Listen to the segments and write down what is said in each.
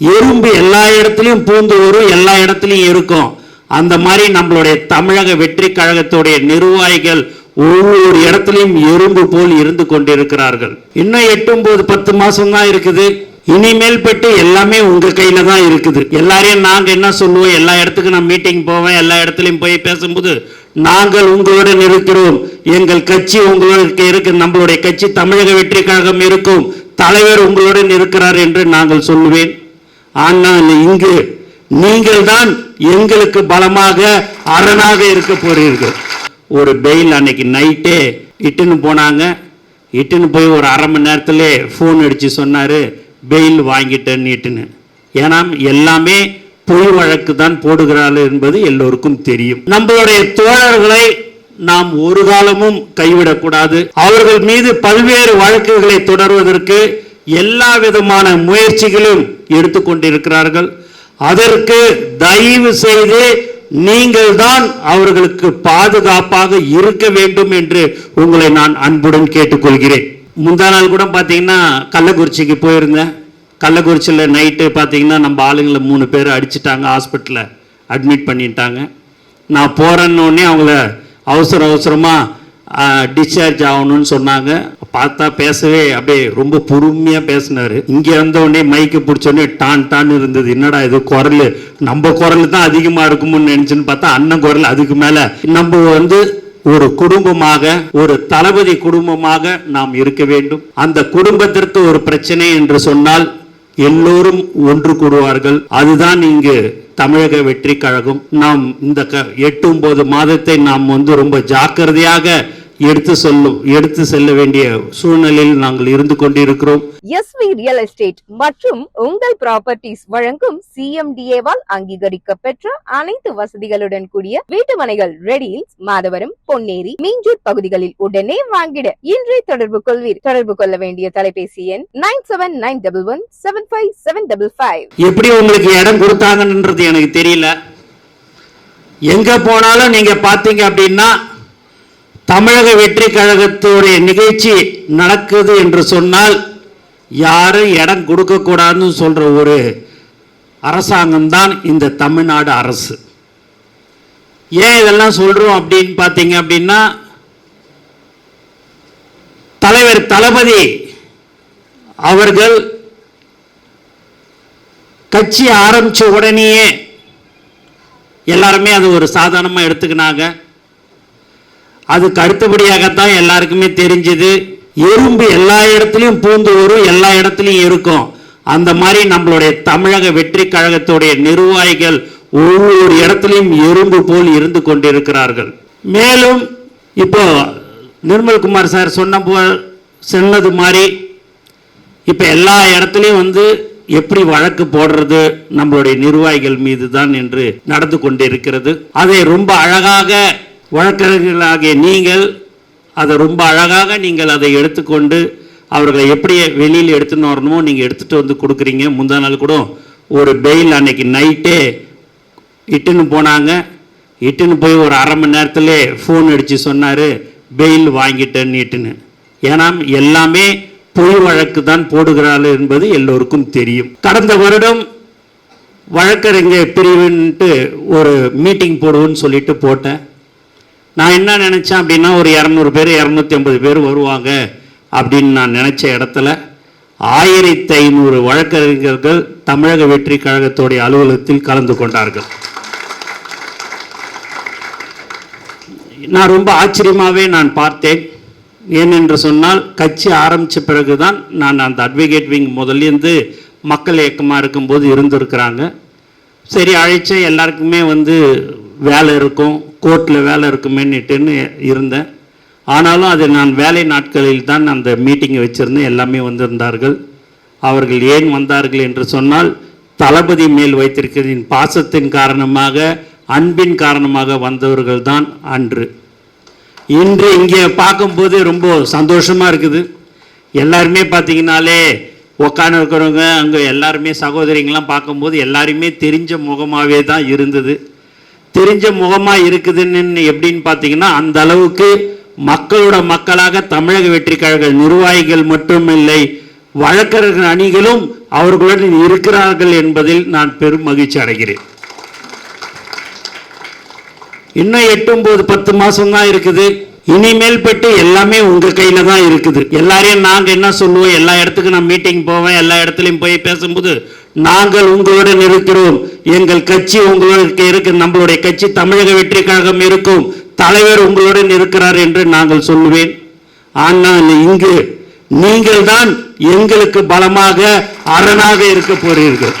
எறும்பு எல்லா இடத்துலையும் பூந்து வரும் எல்லா இடத்துலையும் இருக்கும். அந்த மாதிரி நம்மளுடைய தமிழக வெற்றி கழகத்துடைய நிர்வாகிகள் ஒவ்வொரு இடத்துலையும் எறும்பு போல் இருந்து கொண்டிருக்கிறார்கள். இன்னும் எட்டு ஒன்பது பத்து மாசம் தான் இருக்குது. இனிமேல் பெற்று எல்லாமே உங்க கையில தான் இருக்குது. எல்லாரையும் நாங்க என்ன சொல்லுவோம்? எல்லா இடத்துக்கும் நான் மீட்டிங் போவேன் எல்லா இடத்துலையும் போய் பேசும்போது நாங்கள் உங்களுடன் இருக்கிறோம் எங்கள் கட்சி உங்களுக்கு இருக்கு நம்மளுடைய கட்சி தமிழக வெற்றி கழகம் இருக்கும். தலைவர் உங்களுடன் இருக்கிறார் என்று நாங்கள் சொல்லுவேன். ஆனால் இங்கு நீங்கள் தான் எங்களுக்கு பலமாக அரணாக இருக்க போறீர்கள் ஒரு பெயில் அன்னைக்கு நைட்டே இட்டுன்னு போனாங்க. இட்டுன்னு போய் ஒரு அரை மணி நேரத்திலே ஃபோன் அடித்து சொன்னார் பெயில் வாங்கிட்டேன்னு இட்டுன்னு. ஏன்னா எல்லாமே பொய் வழக்கு தான் போடுகிறாள் என்பது எல்லோருக்கும் தெரியும். நம்மளுடைய தோழர்களை நாம் ஒரு காலமும் கைவிடக்கூடாது. அவர்கள் மீது பல்வேறு வழக்குகளை தொடர்வதற்கு எல்லா விதமான முயற்சிகளும் எடுத்துக்கொண்டிருக்கிறார்கள். அதற்கு தயவு செய்து நீங்கள் தான் அவர்களுக்கு பாதுகாப்பாக இருக்க வேண்டும் என்று உங்களை நான் அன்புடன் கேட்டுக்கொள்கிறேன். முந்தா நாள் கூட பார்த்தீங்கன்னா கள்ளக்குறிச்சிக்கு போயிருந்தேன் கள்ளக்குறிச்சியில் நைட்டு பார்த்தீங்கன்னா நம்ம ஆளுங்களை மூணு பேர் அடிச்சிட்டாங்க ஹாஸ்பிட்டலில் அட்மிட் பண்ணிட்டாங்க. நான் போகிறேன்னு அவங்கள அவசர அவசரமாக டிஸ்சார்ஜ் ஆகணும்னு சொன்னாங்க. பார்த்தா பேசவே அப்படியே ரொம்ப பொறுமையாக பேசினார். இங்கே வந்த மைக்கு பிடிச்சோடனே டான் டான் இருந்தது. என்னடா இது குரல்? நம்ம குரல் தான் அதிகமாக இருக்கும்னு நினச்சின்னு பார்த்தா அண்ணன் குரல் அதுக்கு மேலே. நம்ம வந்து ஒரு குடும்பமாக ஒரு தளபதி குடும்பமாக நாம் இருக்க வேண்டும். அந்த குடும்பத்திற்கு ஒரு பிரச்சனை என்று சொன்னால் எல்லோரும் ஒன்று கூடுவார்கள். அதுதான் இங்கு தமிழக வெற்றி கழகம். நாம் இந்த க- எட்டு ஒன்பது மாதத்தை நாம் வந்து ரொம்ப ஜாக்கிரதையாக எடுத்து சொல்லும் எடுத்து செல்ல வேண்டிய சூழ்நிலையில் நாங்கள் இருந்து கொண்டிருக்கிறோம். எஸ்வி ரியல் எஸ்டேட் மற்றும் உங்கள் ப்ராப்பர்ட்டிஸ் வழங்கும் சிஎம்டிஏவால் அங்கீகரிக்க பெற்ற அனைத்து வசதிகளுடன் கூடிய வீட்டுமனைகள் ரெடியில் மாதவரம் பொன்னேரி மீஞ்சூர் பகுதிகளில் உடனே வாங்கிட. இன்றே தொடர்பு கொள்வீர். தொடர்பு கொள்ள வேண்டிய தொலைபேசி எண் nine seven nine double one seven five seven double five எப்படி உங்களுக்கு இடம் கொடுத்தாங்கன்றது எனக்கு தெரியல. எங்க போனாலும் நீங்க பார்த்தீங்க அப்படின்னா தமிழக வெற்றி கழகத்துடைய நிகழ்ச்சி நடக்குது என்று சொன்னால் யாரும் இடம் கொடுக்கக்கூடாதுன்னு சொல்கிற ஒரு அரசாங்கம் தான் இந்த தமிழ்நாடு அரசு. ஏன் இதெல்லாம் சொல்கிறோம் அப்படின்னு பார்த்தீங்க அப்படின்னா தலைவர் தளபதி அவர்கள் கட்சி ஆரம்பித்த உடனேயே எல்லாருமே அது ஒரு சாதாரணமாக எடுத்துக்கினாங்க. அதுக்கு அடுத்தபடியாகத்தான் எல்லாருக்குமே தெரிஞ்சது. எறும்பு எல்லா இடத்துலையும் பூந்து வரும் எல்லா இடத்துலையும் இருக்கும். அந்த மாதிரி நம்மளுடைய தமிழக வெற்றி கழகத்துடைய நிர்வாகிகள் ஒவ்வொரு இடத்துலையும் எறும்பு போல் இருந்து கொண்டிருக்கிறார்கள். மேலும் இப்போ நிர்மல்குமார் சார் சொன்ன போல் சொன்னது மாதிரி இப்போ எல்லா இடத்துலையும் வந்து எப்படி வழக்கு போடுறது நம்மளுடைய நிர்வாகிகள் மீது தான் என்று நடந்து கொண்டிருக்கிறது. அதை ரொம்ப அழகாக வழக்கறிஞர்களாகிய நீங்கள் அதை ரொம்ப அழகாக நீங்கள் அதை எடுத்துக்கொண்டு அவர்களை எப்படி வெளியில் எடுத்துன்னு வரணுமோ நீங்கள் எடுத்துகிட்டு வந்து கொடுக்குறீங்க. முந்தா நாள் கூட ஒரு பெயில் அன்னைக்கு நைட்டே இட்டுன்னு போனாங்க. இட்டுன்னு போய் ஒரு அரை மணி நேரத்தில் ஃபோன் அடித்து சொன்னார் பெயில் வாங்கிட்டேன்னு இட்டுன்னு. ஏன்னா எல்லாமே பொய் வழக்கு தான் போடுகிறாள் என்பது எல்லோருக்கும் தெரியும். கடந்த வருடம் வழக்கறிஞர் பிரிவுன்ட்டு ஒரு மீட்டிங் போடுவோன்னு சொல்லிட்டு போட்டேன். நான் என்ன நினச்சேன் அப்படின்னா ஒரு இரநூறு பேர் இரநூத்தி ஐம்பது பேர் வருவாங்க அப்படின்னு நான் நினச்ச இடத்துல ஆயிரத்தி ஐநூறு வழக்கறிஞர்கள் தமிழக வெற்றி கழகத்துடைய அலுவலகத்தில் கலந்து கொண்டார்கள். நான் ரொம்ப ஆச்சரியமாகவே நான் பார்த்தேன். ஏனென்று சொன்னால் கட்சி ஆரம்பித்த பிறகு தான் நான் அந்த அட்வொகேட் விங் முதல்லேருந்து மக்கள் இயக்கமாக இருக்கும்போது இருந்திருக்கிறாங்க. சரி அழைச்ச எல்லாருக்குமே வந்து வேலை இருக்கும் கோர்ட்டில் வேலை இருக்குமேன்னுட்டுன்னு இருந்தேன். ஆனாலும் அது நான் வேலை நாட்களில் தான் அந்த மீட்டிங்கை வச்சுருந்தேன். எல்லாமே வந்திருந்தார்கள். அவர்கள் ஏன் வந்தார்கள் என்று சொன்னால் தளபதி மேல் வைத்திருக்கிறதின் பாசத்தின் காரணமாக அன்பின் காரணமாக வந்தவர்கள் தான் அன்று. இன்று இங்கே பார்க்கும்போது ரொம்ப சந்தோஷமாக இருக்குது. எல்லாருமே பார்த்தீங்கனாலே உட்காந்து இருக்கிறவங்க அங்கே எல்லாருமே சகோதரிங்களாம் பார்க்கும்போது எல்லாருமே தெரிஞ்ச முகமாகவே தான் இருந்தது. தெரிஞ்ச முகமாக இருக்குதுன்னு எப்படின்னு பார்த்தீங்கன்னா அந்த அளவுக்கு மக்களோட மக்களாக தமிழக வெற்றி கழக நிர்வாகிகள் மட்டுமில்லை வழக்கறிஞர் அணிகளும் அவர்களுடன் இருக்கிறார்கள் என்பதில் நான் பெரும் மகிழ்ச்சி அடைகிறேன். இன்னும் எட்டு ஒன்பது பத்து மாசம் தான் இருக்குது. இனிமேல் பெற்று எல்லாமே உங்க கையில தான் இருக்குது. எல்லாரையும் நாங்க என்ன சொல்லுவோம்? எல்லா இடத்துக்கும் நான் மீட்டிங் போவேன். எல்லா இடத்துலையும் போய் பேசும்போது நாங்கள் உங்களுடன் இருக்கிறோம். எங்கள் கட்சி உங்களுக்கு இருக்கு நம்மளுடைய கட்சி தமிழக வெற்றி கழகம் இருக்கும். தலைவர் உங்களுடன் இருக்கிறார் என்று நாங்கள் சொல்லுவேன். ஆனால் இங்கு நீங்கள் தான் எங்களுக்கு பலமாக அரணாக இருக்க போறீர்கள்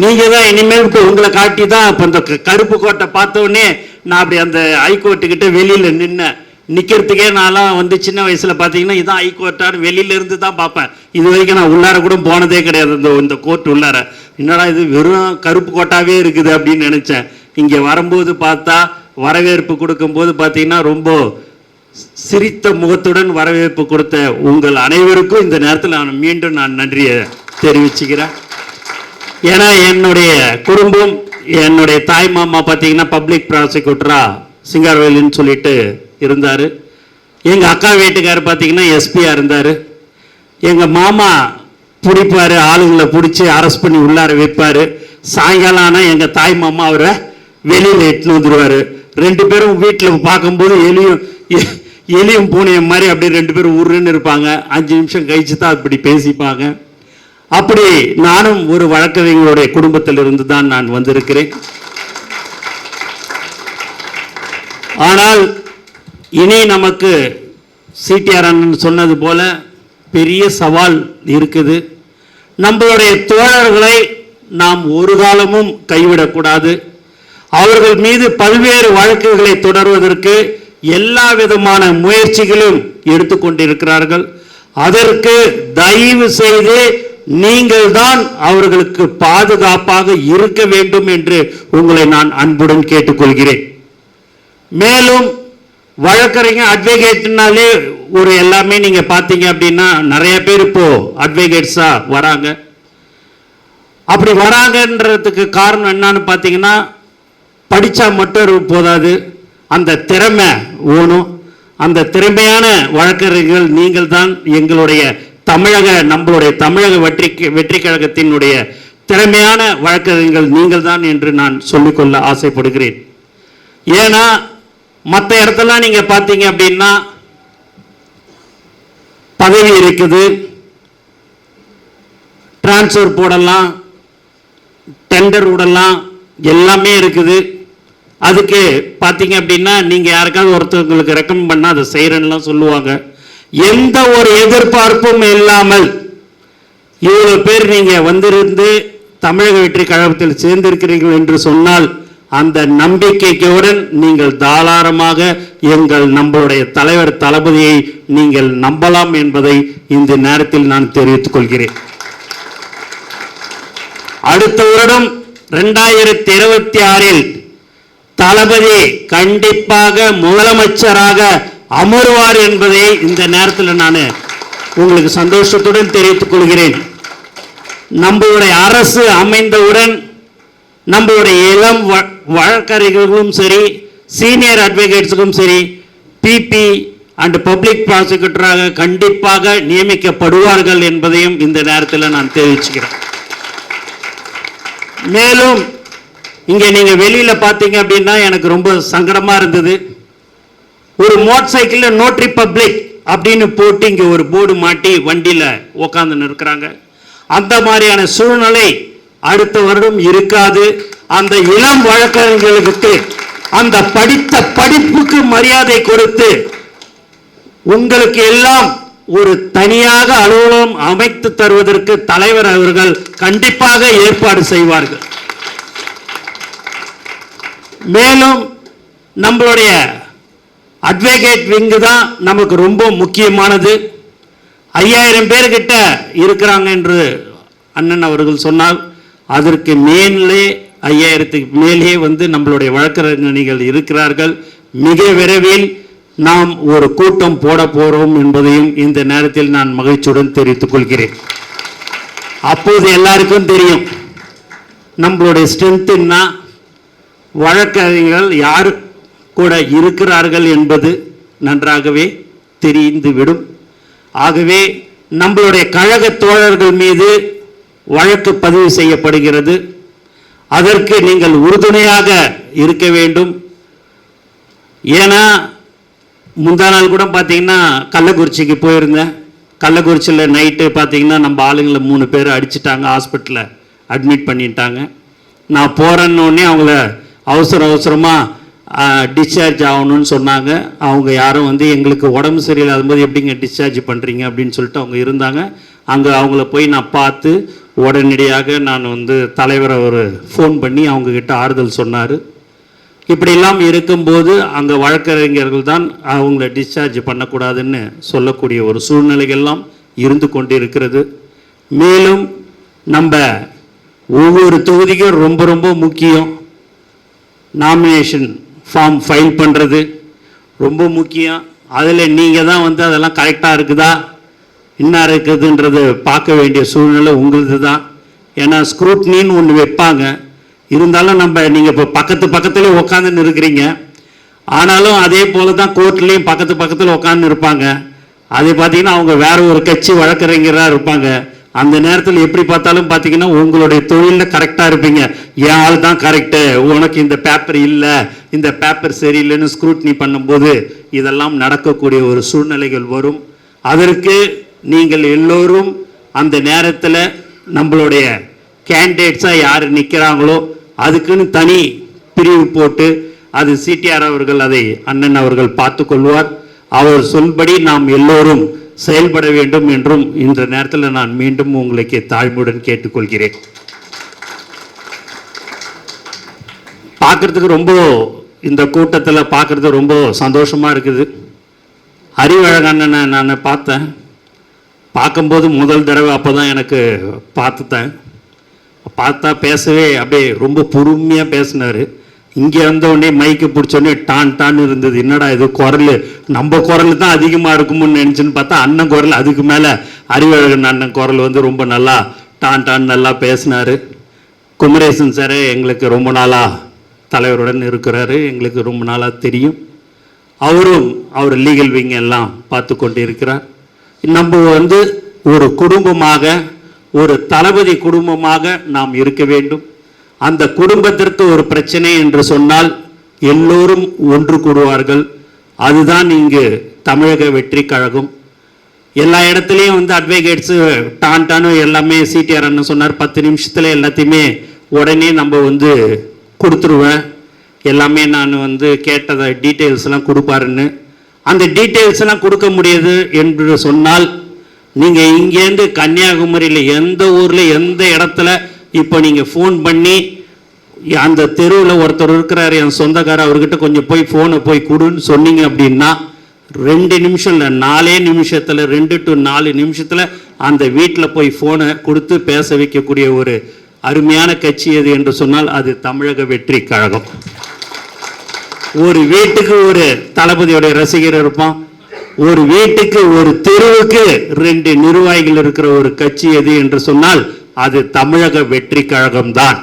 நீங்க தான் இனிமேல் இப்ப உங்களை காட்டி தான் இப்ப இந்த கருப்பு கோட்டை பார்த்தவொடனே நான் அப்படி அந்த ஹைகோர்ட்டு கிட்ட வெளியில நின்னேன். நிற்கிறதுக்கே நான்லாம் வந்து சின்ன வயசில் பார்த்தீங்கன்னா இதான் ஹைகோர்ட்டான்னு வெளியிலேருந்து தான் பார்ப்பேன் இது வரைக்கும் நான் உள்ளார கூட போனதே கிடையாது இந்த இந்த கோர்ட் உள்ளார. என்னடா இது வெறும் கருப்பு கோட்டாவே இருக்குது அப்படின்னு நினச்சேன். இங்கே வரும்போது பார்த்தா வரவேற்பு கொடுக்கும்போது பார்த்தீங்கன்னா ரொம்ப சிரித்த முகத்துடன் வரவேற்பு கொடுத்த உங்கள் அனைவருக்கும் இந்த நேரத்தில் நான் மீண்டும் நான் நன்றியை தெரிவிச்சுக்கிறேன். ஏன்னா என்னுடைய குடும்பம் என்னுடைய தாய் மாமா பார்த்தீங்கன்னா பப்ளிக் ப்ராசிக்யூட்டராக சிங்காரவேலின்னு சொல்லிட்டு இருந்தார். எங்கள் அக்கா வீட்டுக்காரர் பார்த்தீங்கன்னா எஸ்பியாக இருந்தார். எங்கள் மாமா பிடிப்பார் ஆளுங்களை பிடிச்சி அரெஸ்ட் பண்ணி உள்ளார வைப்பார். சாயங்காலம் ஆனால் எங்கள் தாய் மாமா அவரை வெளியில் எட்டுன்னு வந்துடுவார் ரெண்டு பேரும் வீட்டில் பார்க்கும்போது எலியும் எலியும் பூனையும் மாதிரி அப்படியே ரெண்டு பேரும் உருன்னு இருப்பாங்க. அஞ்சு நிமிஷம் கழிச்சு தான் அப்படி பேசிப்பாங்க. அப்படி நானும் ஒரு வழக்கறிஞர்களுடைய குடும்பத்திலிருந்து தான் நான் வந்திருக்கிறேன். ஆனால் இனி நமக்கு சிடிஆர் அண்ணன் சொன்னது போல பெரிய சவால் இருக்குது. நம்மளுடைய தோழர்களை நாம் ஒரு காலமும் கைவிடக்கூடாது. அவர்கள் மீது பல்வேறு வழக்குகளை தொடர்வதற்கு எல்லா விதமான முயற்சிகளும் எடுத்துக்கொண்டிருக்கிறார்கள் அதற்கு தயவு செய்து நீங்கள் தான் அவர்களுக்கு பாதுகாப்பாக இருக்க வேண்டும் என்று உங்களை நான் அன்புடன் கேட்டுக்கொள்கிறேன். மேலும் வழக்கறிஞர் அட்வொகேட்னாலே ஒரு எல்லாமே நீங்க பார்த்தீங்க அப்படின்னா நிறைய பேர் இப்போ அட்வொகேட்ஸா வராங்க. அப்படி வராங்கன்றதுக்கு காரணம் என்னன்னு பார்த்தீங்கன்னா படித்தா மட்டும் போதாது. அந்த திறமை ஓணும். அந்த திறமையான வழக்கறிஞர்கள் நீங்கள் தான் எங்களுடைய தமிழக நம்மளுடைய தமிழக வெற்றி வெற்றி கழகத்தினுடைய திறமையான வழக்கறிஞர்கள் நீங்கள் தான் என்று நான் சொல்லிக்கொள்ள ஆசைப்படுகிறேன். ஏன்னா மற்ற இடத்தெல்லாம் நீங்கள் பார்த்தீங்க அப்படின்னா பதவி இருக்குது. டிரான்ஸ்ஃபர் போடலாம். டெண்டர் விடலாம். எல்லாமே இருக்குது. அதுக்கு பார்த்தீங்க அப்படின்னா நீங்கள் யாருக்காவது ஒருத்தவங்களுக்கு ரெக்கமெண்ட் பண்ணால் அதை செய்கிறேன்னுலாம் சொல்லுவாங்க. எந்த ஒரு எதிர்பார்ப்பும் இல்லாமல் இவ்வளோ பேர் நீங்கள் வந்திருந்து தமிழக வெற்றி கழகத்தில் சேர்ந்திருக்கிறீர்கள் என்று சொன்னால் அந்த நம்பிக்கைக்குடன் நீங்கள் தாராளமாக எங்கள் நம்மளுடைய தலைவர் தளபதியை நீங்கள் நம்பலாம் என்பதை இந்த நேரத்தில் நான் தெரிவித்துக் கொள்கிறேன். அடுத்த வருடம் ரெண்டாயிரத்தி இருபத்தி ஆறில் தளபதி கண்டிப்பாக முதலமைச்சராக அமருவார் என்பதை இந்த நேரத்தில் நான் உங்களுக்கு சந்தோஷத்துடன் தெரிவித்துக் கொள்கிறேன். நம்மளுடைய அரசு அமைந்தவுடன் நம்மளுடைய இளம் வ- சரி சீனியர் அட்வொகேட்ஸுக்கும் சரி பிபி அண்ட் பப்ளிக் ப்ராசிக்யூட்டராக கண்டிப்பாக நியமிக்கப்படுவார்கள் என்பதையும் இந்த நேரத்தில் நான் தெரிவிச்சுக்கிறேன். மேலும் இங்கே நீங்கள் வெளியில் பார்த்தீங்க அப்படின்னா எனக்கு ரொம்ப சங்கடமாக இருந்தது. ஒரு மோட்டர் சைக்கிளில் நோட் ரிப்பப்ளிக் அப்படின்னு போட்டு இங்கே ஒரு போர்டு மாட்டி வண்டியில் உக்காந்து இருக்கிறாங்க அந்த மாதிரியான சூழ்நிலை அடுத்த வருடம் இருக்காது. அந்த இளம் வழக்கறிஞர்களுக்கு அந்த படித்த படிப்புக்கு மரியாதை கொடுத்து உங்களுக்கு எல்லாம் ஒரு தனியாக அலுவலகம் அமைத்து தருவதற்கு தலைவர் அவர்கள் கண்டிப்பாக ஏற்பாடு செய்வார்கள். மேலும் நம்மளுடைய அட்வொகேட் விங்கு தான் நமக்கு ரொம்ப முக்கியமானது. ஐயாயிரம் பேர்கிட்ட இருக்கிறாங்க என்று அண்ணன் அவர்கள் சொன்னால் அதற்கு மேலே ஐயாயிரத்துக்கு மேலே வந்து நம்மளுடைய வழக்கறிஞர்கள் இருக்கிறார்கள். மிக விரைவில் நாம் ஒரு கூட்டம் போட போகிறோம் என்பதையும் இந்த நேரத்தில் நான் மகிழ்ச்சியுடன் தெரிவித்துக் கொள்கிறேன். அப்போது எல்லாருக்கும் தெரியும். நம்மளுடைய ஸ்ட்ரென்த்துன்னா வழக்கறிஞர்கள் யார் கூட இருக்கிறார்கள் என்பது நன்றாகவே தெரிந்துவிடும். ஆகவே நம்மளுடைய கழக தோழர்கள் மீது வழக்கு பதிவு செய்யப்படுகிறது. அதற்கு நீங்கள் உறுதுணையாக இருக்க வேண்டும். ஏன்னா முந்தா நாள் கூட பார்த்தீங்கன்னா கள்ளக்குறிச்சிக்கு போயிருந்தேன். கள்ளக்குறிச்சியில் நைட்டு பார்த்தீங்கன்னா நம்ம ஆளுங்களை மூணு பேர் அடிச்சிட்டாங்க ஹாஸ்பிட்டலில் அட்மிட் பண்ணிட்டாங்க. நான் போகிறேன்னொடனே அவங்கள அவசர அவசரமாக டிஸ்சார்ஜ் ஆகணும்னு சொன்னாங்க. அவங்க யாரும் வந்து எங்களுக்கு உடம்பு சரியில்லாத போது எப்படிங்க டிஸ்சார்ஜ் பண்ணுறீங்க அப்படின்னு சொல்லிட்டு அவங்க இருந்தாங்க. அங்கே அவங்கள போய் நான் பார்த்து உடனடியாக நான் வந்து தலைவரை ஒரு ஃபோன் பண்ணி அவங்கக்கிட்ட ஆறுதல் சொன்னார். இப்படியெல்லாம் இருக்கும்போது அங்கே வழக்கறிஞர்கள் தான் அவங்கள டிஸ்சார்ஜ் பண்ணக்கூடாதுன்னு சொல்லக்கூடிய ஒரு சூழ்நிலைகள்லாம் இருந்து கொண்டு இருக்கிறது மேலும் நம்ம ஒவ்வொரு தொகுதிக்கும் ரொம்ப ரொம்ப முக்கியம் நாமினேஷன் ஃபார்ம் ஃபைல் பண்ணுறது ரொம்ப முக்கியம். அதில் நீங்கள் தான் வந்து அதெல்லாம் கரெக்டாக இருக்குதா? என்ன இருக்குதுன்றது பார்க்க வேண்டிய சூழ்நிலை உங்களுது தான் ஏன்னா ஸ்க்ரூட்னின்னு ஒன்று வைப்பாங்க. இருந்தாலும் நம்ம நீங்கள் இப்போ பக்கத்து பக்கத்துலேயே உட்காந்துன்னு இருக்கிறீங்க. ஆனாலும் அதே போல தான் கோர்ட்லேயும் பக்கத்து பக்கத்தில் உட்காந்து இருப்பாங்க. அதே பார்த்தீங்கன்னா அவங்க வேற ஒரு கட்சி வழக்கறிஞராக இருப்பாங்க. அந்த நேரத்தில் எப்படி பார்த்தாலும் பார்த்தீங்கன்னா உங்களுடைய தொழிலில் கரெக்டாக இருப்பீங்க. என் ஆள் தான் கரெக்டு உனக்கு இந்த பேப்பர் இல்லை. இந்த பேப்பர் சரியில்லைன்னு ஸ்க்ரூட்னி பண்ணும்போது இதெல்லாம் நடக்கக்கூடிய ஒரு சூழ்நிலைகள் வரும். அதற்கு நீங்கள் எல்லோரும் அந்த நேரத்தில் நம்மளுடைய கேண்டிடேட்ஸாக யார் நிற்கிறாங்களோ அதுக்குன்னு தனி பிரிவு போட்டு அது சிடிஆர் அவர்கள் அதை அண்ணன் அவர்கள் பார்த்து கொள்வார். அவர் சொல்படி நாம் எல்லோரும் செயல்பட வேண்டும் என்றும் இந்த நேரத்தில் நான் மீண்டும் உங்களுக்கு தாழ்மையுடன் கேட்டுக்கொள்கிறேன். பார்க்கறதுக்கு ரொம்ப இந்த கூட்டத்தில் பார்க்கறது ரொம்ப சந்தோஷமாக இருக்குது. அறிவழகண்ணனை நான் பார்த்தேன். பார்க்கும்போது முதல் தடவை அப்போ தான் எனக்கு பார்த்துட்டேன். பார்த்தா பேசவே அப்படியே ரொம்ப பொறுமையாக பேசினார். இங்கே வந்த மைக்கு பிடிச்சோடனே டான் டான் இருந்தது. என்னடா இது குரல்? நம்ம குரல் தான் அதிகமாக இருக்கும்னு நினச்சின்னு பார்த்தா அண்ணன் குரல் அதுக்கு மேலே அறிவழகன் அண்ணன் குரல் வந்து ரொம்ப நல்லா டான் டான் நல்லா பேசினார். குமரேசன் சார் எங்களுக்கு ரொம்ப நாளாக தலைவருடன் இருக்கிறாரு. எங்களுக்கு ரொம்ப நாளாக தெரியும். அவரும் அவர் லீகல் விங் எல்லாம் பார்த்து கொண்டு இருக்கிறார் நம்ம வந்து ஒரு குடும்பமாக ஒரு தளபதி குடும்பமாக நாம் இருக்க வேண்டும். அந்த குடும்பத்திற்கு ஒரு பிரச்சனை என்று சொன்னால் எல்லோரும் ஒன்று கூடுவார்கள். அதுதான் இங்கு தமிழக வெற்றி கழகம். எல்லா இடத்துலையும் வந்து அட்வொகேட்ஸு டான் டானு எல்லாமே சிடிஆர் அண்ணன் சொன்னார். பத்து நிமிஷத்தில் எல்லாத்தையுமே உடனே நம்ம வந்து கொடுத்துருவேன். எல்லாமே நான் வந்து கேட்டதை டீட்டெயில்ஸ்லாம் கொடுப்பாருன்னு. அந்த டீட்டெயில்ஸ் எல்லாம் கொடுக்க முடியாது என்று சொன்னால் நீங்கள் இங்கேருந்து கன்னியாகுமரியில் எந்த ஊரில் எந்த இடத்துல இப்போ நீங்கள் ஃபோன் பண்ணி அந்த தெருவில் ஒருத்தர் இருக்கிறார் என் சொந்தக்காரர் அவர்கிட்ட கொஞ்சம் போய் ஃபோனை போய் கொடுன்னு சொன்னீங்க அப்படின்னா ரெண்டு நிமிஷம் இல்லை நாலே நிமிஷத்தில் ரெண்டு டு நாலு நிமிஷத்தில் அந்த வீட்டில் போய் ஃபோனை கொடுத்து பேச வைக்கக்கூடிய ஒரு அருமையான கட்சி எது என்று சொன்னால் அது தமிழக வெற்றி கழகம். ஒரு வீட்டுக்கு ஒரு தளபதியோட ரசிகர் இருப்பான். ஒரு வீட்டுக்கு ஒரு தெருவுக்கு ரெண்டு நிர்வாகிகள் இருக்கிற ஒரு கட்சி எது என்று சொன்னால் அது தமிழக வெற்றி கழகம் தான்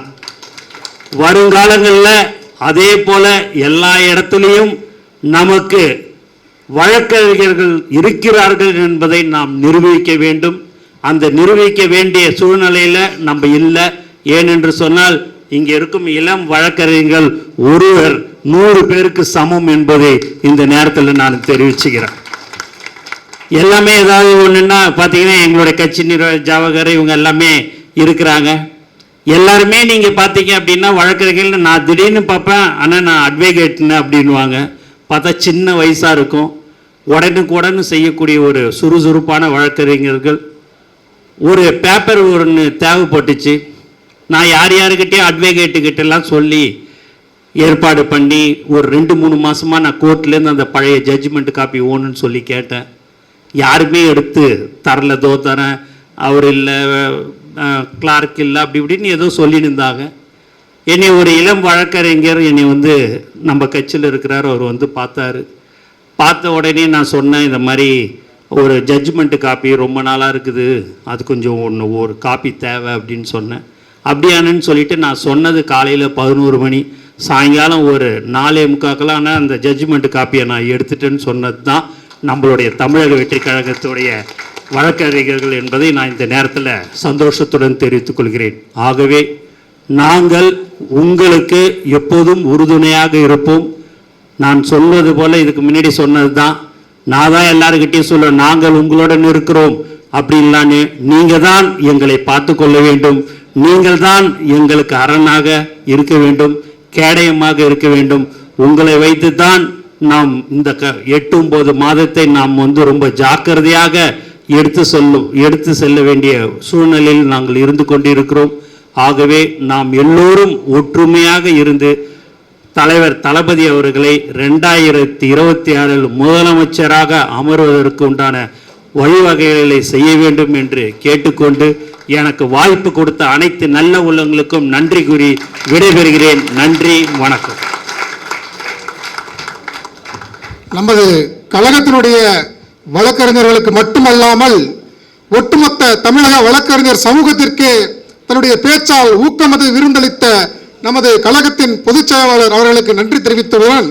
வருங்காலங்களில் அதே போல எல்லா இடத்துலையும் நமக்கு வழக்கறிஞர்கள் இருக்கிறார்கள் என்பதை நாம் நிரூபிக்க வேண்டும். அந்த நிரூபிக்க வேண்டிய சூழ்நிலையில் நம்ம இல்லை. ஏனென்று சொன்னால் இங்கே இருக்கும் இளம் வழக்கறிஞர்கள் ஒருவர் நூறு பேருக்கு சமம் என்பதை இந்த நேரத்தில் நான் தெரிவிச்சுக்கிறேன். எல்லாமே ஏதாவது ஒன்றுன்னா பார்த்தீங்கன்னா எங்களுடைய கட்சி நிர்வாக ஜாவகர் இவங்க எல்லாமே இருக்கிறாங்க. எல்லாருமே நீங்கள் பார்த்தீங்க அப்படின்னா வழக்கறிஞர்கள் நான் திடீர்னு பார்ப்பேன் ஆனால் நான் அட்வொகேட்னு அப்படின்வாங்க பார்த்தா சின்ன வயசாக இருக்கும். உடனுக்குடனே செய்யக்கூடிய ஒரு சுறுசுறுப்பான வழக்கறிஞர்கள். ஒரு பேப்பர் ஒன்று தேவைப்பட்டுச்சு. நான் யார் யாருக்கிட்டேயும் அட்வொகேட்டுக்கிட்டெல்லாம் சொல்லி ஏற்பாடு பண்ணி ஒரு ரெண்டு மூணு மாதமாக நான் கோர்ட்லேருந்து அந்த பழைய ஜட்ஜ்மெண்ட் காப்பி ஓணுன்னு சொல்லி கேட்டேன். யாருமே எடுத்து தரல தோ தரேன் அவர் இல்லை கிளார்க் இல்லை அப்படி இப்படின்னு ஏதோ சொல்லின்னு இருந்தாங்க. என்னை ஒரு இளம் வழக்கறிஞர் என்னை வந்து நம்ம கட்சியில் இருக்கிறார் அவர் வந்து பார்த்தாரு. பார்த்த உடனே நான் சொன்னேன் இந்த மாதிரி ஒரு ஜட்ஜ்மெண்ட்டு காப்பி ரொம்ப நாளாக இருக்குது அது கொஞ்சம் ஒன்று ஒரு காப்பி தேவை அப்படின்னு சொன்னேன். அப்படியானு சொல்லிட்டு நான் சொன்னது காலையில் பதினோரு மணி சாயங்காலம் ஒரு நாலே முக்காக்கெல்லாம் அந்த ஜட்ஜ்மெண்ட் காப்பியை நான் எடுத்துட்டேன்னு சொன்னது தான் நம்மளுடைய தமிழக வெற்றி கழகத்துடைய வழக்கறிஞர்கள் என்பதை நான் இந்த நேரத்தில் சந்தோஷத்துடன் தெரிவித்துக் கொள்கிறேன். ஆகவே நாங்கள் உங்களுக்கு எப்போதும் உறுதுணையாக இருப்போம். நான் சொல்வது போல் இதுக்கு முன்னாடி சொன்னது தான் நான் தான் எல்லாருக்கிட்டையும் சொல்ல நாங்கள் உங்களுடன் இருக்கிறோம். அப்படின்லான்னு நீங்கள் தான் எங்களை பார்த்து கொள்ள வேண்டும். நீங்கள் தான் எங்களுக்கு அரணாக இருக்க வேண்டும் கேடயமாக இருக்க வேண்டும். உங்களை வைத்து தான் நாம் இந்த க எட்டு ஒன்பது மாதத்தை நாம் வந்து ரொம்ப ஜாக்கிரதையாக எடுத்து சொல்லும் எடுத்து செல்ல வேண்டிய சூழ்நிலையில் நாங்கள் இருந்து கொண்டிருக்கிறோம். ஆகவே நாம் எல்லோரும் ஒற்றுமையாக இருந்து தலைவர் தளபதி அவர்களை ரெண்டாயிரத்தி இருபத்தி ஆறில் முதலமைச்சராக அமர்வதற்கு உண்டான வழிவகைகளை செய்ய வேண்டும் என்று கேட்டுக்கொண்டு எனக்கு வாய்ப்பு கொடுத்த அனைத்து நல்ல உள்ளங்களுக்கும் நன்றி கூறி விடைபெறுகிறேன். நன்றி வணக்கம். நமது கழகத்தினுடைய வழக்கறிஞர்களுக்கு மட்டுமல்லாமல் ஒட்டுமொத்த தமிழக வழக்கறிஞர் சமூகத்திற்கு தன்னுடைய பேச்சால் ஊக்கமது விருந்தளித்த நமது கழகத்தின் பொதுச் செயலாளர் அவர்களுக்கு நன்றி தெரிவித்ததுடன்